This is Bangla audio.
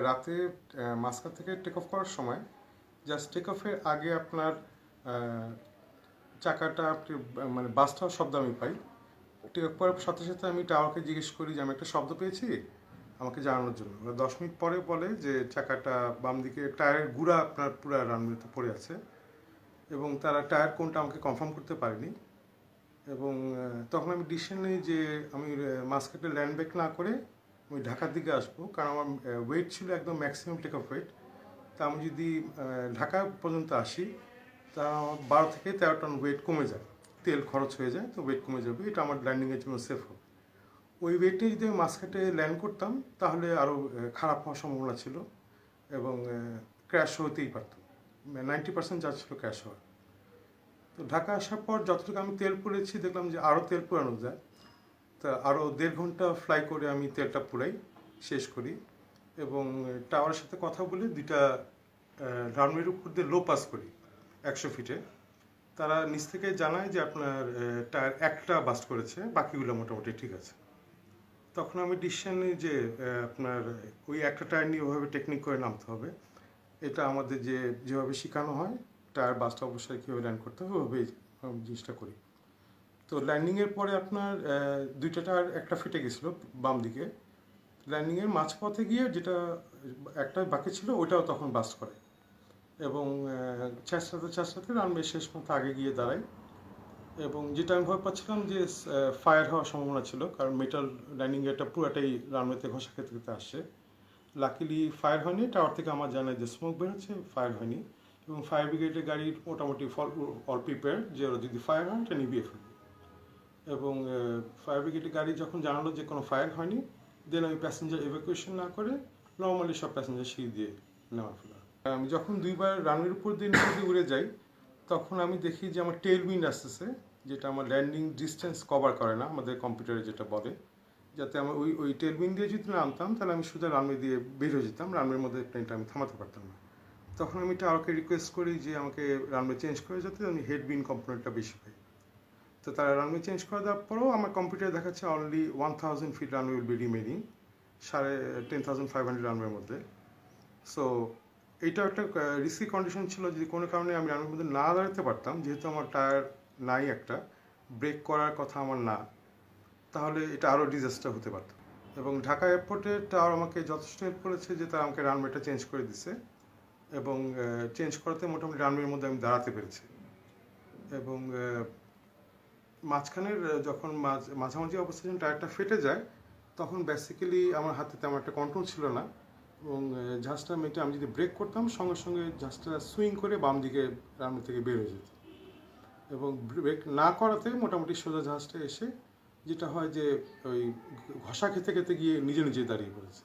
রাতে আহ, মাস্কাত থেকে টেক অফ করার সময় জাস্ট টেক অফের আগে আপনার চাকাটা আপনি মানে বাসটাও শব্দ আমি পাই। টেক অফ করার সাথে সাথে আমি টাওয়ারকে জিজ্ঞেস করি যে আমি একটা শব্দ পেয়েছি? আমাকে জানানোর জন্য। দশ মিনিট পরে বলে যে চাকাটা বাম দিকে টায়ারের গুঁড়া আপনার পুরো রানওয়েতে পড়ে আছে। এবং তারা টায়ার কোনটা আমাকে কনফার্ম করতে পারেনি। এবং তখন আমি ডিসিশন নিই যে আমি মাস্কেটে ল্যান্ড ব্যাক না করে আমি ঢাকার দিকে আসব, কারণ আমার ওয়েট ছিল একদম ম্যাক্সিমাম টেক অফ ওয়েট তা আমি যদি ঢাকা পর্যন্ত আসি, তা বারো থেকে তেরো টন ওয়েট কমে যায়। তেল খরচ হয়ে যায়, তো ওয়েট কমে যাবে। এটা আমার ল্যান্ডিংয়ের জন্য সেফ হবে। ওই ওয়েটে যদি আমি মাস্কেটে ল্যান্ড করতাম, তাহলে আরও খারাপ হওয়ার সম্ভাবনা ছিল এবং ক্র্যাশ হতেই পারত। নাইনটি পার্সেন্ট যা ছিল ক্র্যাশ হওয়ার। তো ঢাকা আসার পর যতটুকু আমি তেল পুড়েছি, দেখলাম যে আরও তেল পুরানো যায়। তা আরও দেড় ঘণ্টা ফ্লাই করে আমি তেলটা পুরাই শেষ করি। এবং টাওয়ারের সাথে কথা বলে দুইটা রানওয়ের উপর দিয়ে লো পাস করি, একশো ফিটে তারা নিচ থেকে জানায় যে আপনার টায়ার একটা বাস্ট করেছে, বাকিগুলো মোটামুটি ঠিক আছে। তখন আমি ডিসিশন নিই যে আপনার ওই একটা টায়ার নিয়ে ওভাবে টেকনিক করে নামতে হবে। এটা আমাদের যে, যেভাবে শেখানো হয় টায়ার বাসটা অবশ্যই কীভাবে ল্যান্ড করতে হবে ওইভাবেই আমি জিনিসটা করি। তো ল্যান্ডিংয়ের পরে আপনার দুইটা টায়ার, একটা ফেটে গেছিল বাম দিকে ল্যান্ডিংয়ের মাঝপথে গিয়ে যেটা একটা বাকি ছিল, ওইটাও তখন বাস্ট করে। এবং চেষ্টাতে চেষ্টাতে রানওয়ে শেষ মতো আগে গিয়ে দাঁড়াই এবং যেটা আমি ভয় পাচ্ছিলাম যে ফায়ার হওয়ার সম্ভাবনা ছিল, কারণ মেটাল ল্যান্ডিং এটা পুরোটাই রানওয়েতে ঘষা খেতে খেতে আসছে। লাকিলি ফায়ার হয়নি টাওয়ার থেকে আমার জানায় যে স্মোক বেরোচ্ছে ফায়ার হয়নি। এবং ফায়ার ব্রিগেডের গাড়ির মোটামুটি ফল অল প্রিপেয়ার যে ওরা যদি ফায়ার হয়, এটা নিভিয়ে ফেলবে। এবং ফায়ার ব্রিগেডের গাড়ি যখন জানালো যে কোনো ফায়ার হয়নি দেন আমি প্যাসেঞ্জার এভাকুয়েশন না করে নর্মালি সব প্যাসেঞ্জার সিঁড়ি দিয়ে নেওয়া ফেলা আমি যখন দুইবার রানের উপর দিয়ে নিচে উড়ে যাই, তখন আমি দেখি যে আমার টেল উইন্ড আসতেছে, যেটা আমার ল্যান্ডিং ডিস্টেন্স কভার করে না, আমাদের কম্পিউটারে যেটা বলে। যাতে আমার ওই ওই টেল উইন্ড দিয়ে যদি নামতাম, তাহলে আমি সোজা রানওয়ে দিয়ে বের হয়ে যেতাম রানওয়ের মধ্যে প্লেনটা আমি থামাতে পারতাম না। তখন আমি টাওয়ারকে রিকোয়েস্ট করি যে আমাকে রানওয়ে চেঞ্জ করে যাতে আমি হেড উইন কম্পোনেন্টটা বেশি পাই। তো তারা রানওয়ে চেঞ্জ করে দেওয়ার পরেও আমার কম্পিউটারে দেখাচ্ছে only one thousand feet runway will be remaining সাড়ে টেন থাউজেন্ড ফাইভ হান্ড্রেড রানওয়ের মধ্যে। সো এইটা একটা রিস্কি কন্ডিশন ছিল যদি কোনো কারণে আমি রানওয়ের মধ্যে না দাঁড়াতে পারতাম যেহেতু আমার টায়ার নাই একটা ব্রেক করার কথা আমার না তাহলে এটা আরও ডিজাস্টার হতে পারত। এবং ঢাকা এয়ারপোর্টে টাওয়ার আমাকে যথেষ্ট হেল্প করেছে যে তারা আমাকে রানওয়েটা চেঞ্জ করে দিছে। এবং চেঞ্জ করাতে মোটামুটি রানওয়ের মধ্যে আমি দাঁড়াতে পেরেছি। এবং আহ, মাঝখানের যখন মাঝ, মাঝামাঝি অবস্থায় যখন টায়ারটা ফেটে যায়, তখন বেসিক্যালি আমার হাতে তেমন একটা কন্ট্রোল ছিল না এবং জাহাজটা মেটে আমি যদি ব্রেক করতাম, সঙ্গে সঙ্গে জাহাজটা সুইং করে বাম দিকে রান্না থেকে বের হয়ে যেত। এবং ব্রেক না করাতে মোটামুটি সোজা জাহাজটা এসে, যেটা হয় যে ওই ঘষা খেতে খেতে গিয়ে নিজে নিজে দাঁড়িয়ে পড়েছে।